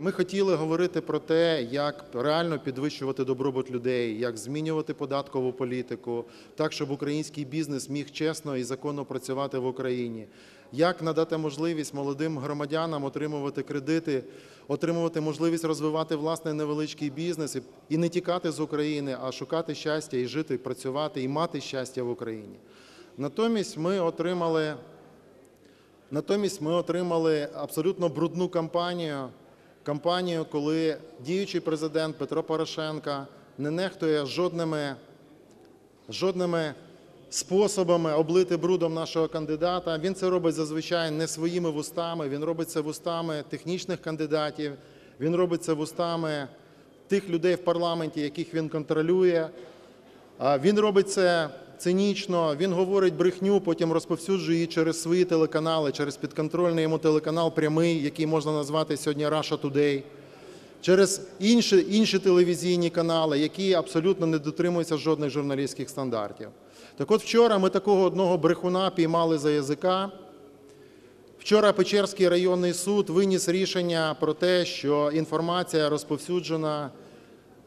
Ми хотіли говорити про те, як реально підвищувати добробут людей, як змінювати податкову політику, так щоб український бізнес міг чесно і законно працювати в Україні, як надати можливість молодим громадянам отримувати кредити, отримувати можливість розвивати власний невеличкий бізнес і- не тікати з України, а шукати щастя і жити, працювати і мати щастя в Україні. Натомість ми отримали Натомість ми отримали абсолютно брудну кампанію. Кампанію, коли діючий президент Петро Порошенко не нехтує жодними, жодними способами облити брудом нашого кандидата. Він це робить зазвичай не своїми вустами, він робить це вустами технічних кандидатів, він робить це вустами тих людей в парламенті, яких він контролює. Він робить це цинічно, він говорить брехню, потім розповсюджує її через свої телеканали, через підконтрольний йому телеканал прямий, який можна назвати сьогодні Russia Today, через інші, інші телевізійні канали, які абсолютно не дотримуються жодних журналістських стандартів. Так от вчора ми такого одного брехуна піймали за язика. Вчора Печерський районний суд виніс рішення про те, що інформація розповсюджена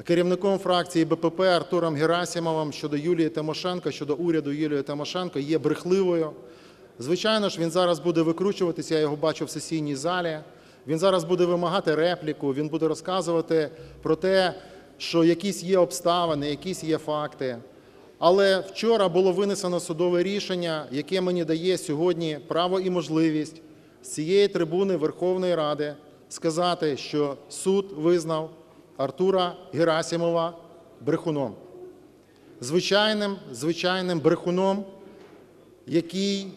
керівником фракції БПП Артуром Герасимовим щодо Юлії Тимошенко, щодо уряду Юлії Тимошенко є брехливою. Звичайно ж, він зараз буде викручуватися, я його бачу в сесійній залі. Він зараз буде вимагати репліку, він буде розказувати про те, що якісь є обставини, якісь є факти. Але вчора було винесено судове рішення, яке мені дає сьогодні право і можливість з цієї трибуни Верховної Ради сказати, що суд визнав Артура Герасимова брехуном. Звичайним, звичайним брехуном, який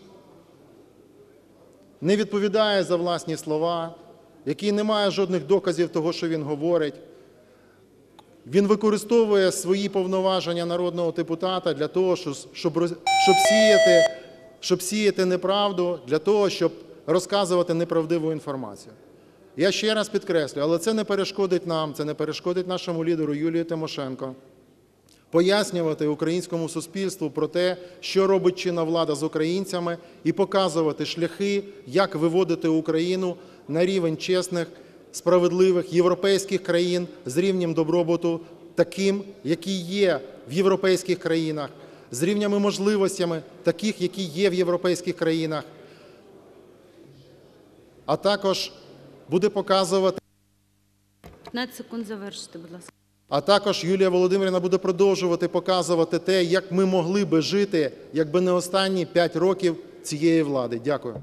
не відповідає за власні слова, який не має жодних доказів того, що він говорить. Він використовує свої повноваження народного депутата для того, щоб, щоб, сіяти, щоб сіяти неправду, для того, щоб розказувати неправдиву інформацію. Я ще раз підкреслю, але це не перешкодить нам, це не перешкодить нашому лідеру Юлії Тимошенко пояснювати українському суспільству про те, що робить чинна влада з українцями, і показувати шляхи, як виводити Україну на рівень чесних, справедливих європейських країн з рівнем добробуту, таким, який є в європейських країнах, з рівнями можливостями, таких, які є в європейських країнах, а також буде показувати. 15 секунд завершити, будь ласка. А також Юлія Володимирівна буде продовжувати показувати те, як ми могли би жити, якби не останні 5 років цієї влади. Дякую.